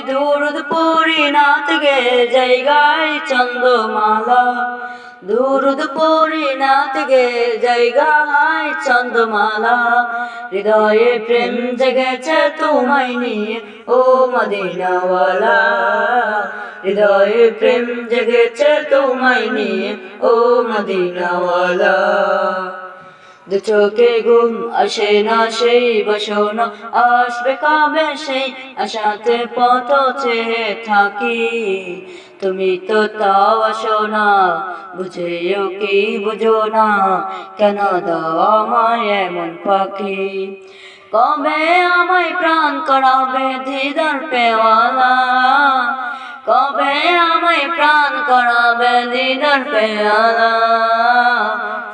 দুরুদ পড়ি নাথ গে জায়গায় চন্দ্রমালা। দুরুদ পড়ি নাথ গে জায়গায় চন্দ্রমালা। হৃদয়ে প্রেম জেগেছে তোমায় নিয়ে, ও মদিনাওয়ালা। হৃদয়ে প্রেম জেগেছে তোমায় নিয়ে, ও মদিনাওয়ালা। দু চোখে ঘুম আসে না, সেই বসনা আসবে কবে সেই আশাতে পথ চেয়ে থাকি। তুমি তো তাও আসো না, বুঝেও কি বুঝো না, কেন দাও আমায় এমন পাখি? কবে আমায় প্রাণ করাবে দিদার পেওয়ালা কবে আমায় প্রাণ করাবে দিদার পেয়ালা?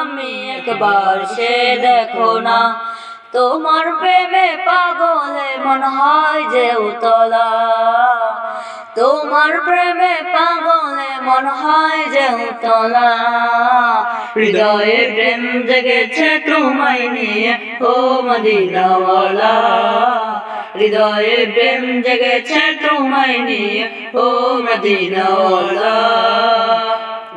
আমি একবার সে দেখো না। তোমার প্রেমে পাগলে মন হয় যে উতলা। তোমার প্রেমে পাগলে মন হয় যে উতলা। হৃদয়ে প্রেম জেগেছে তোমায় নিয়ে, ও মদিনাওয়ালা। হৃদয়ে প্রেম জেগেছে তোমায় নিয়ে, ও মদিনাওয়ালা।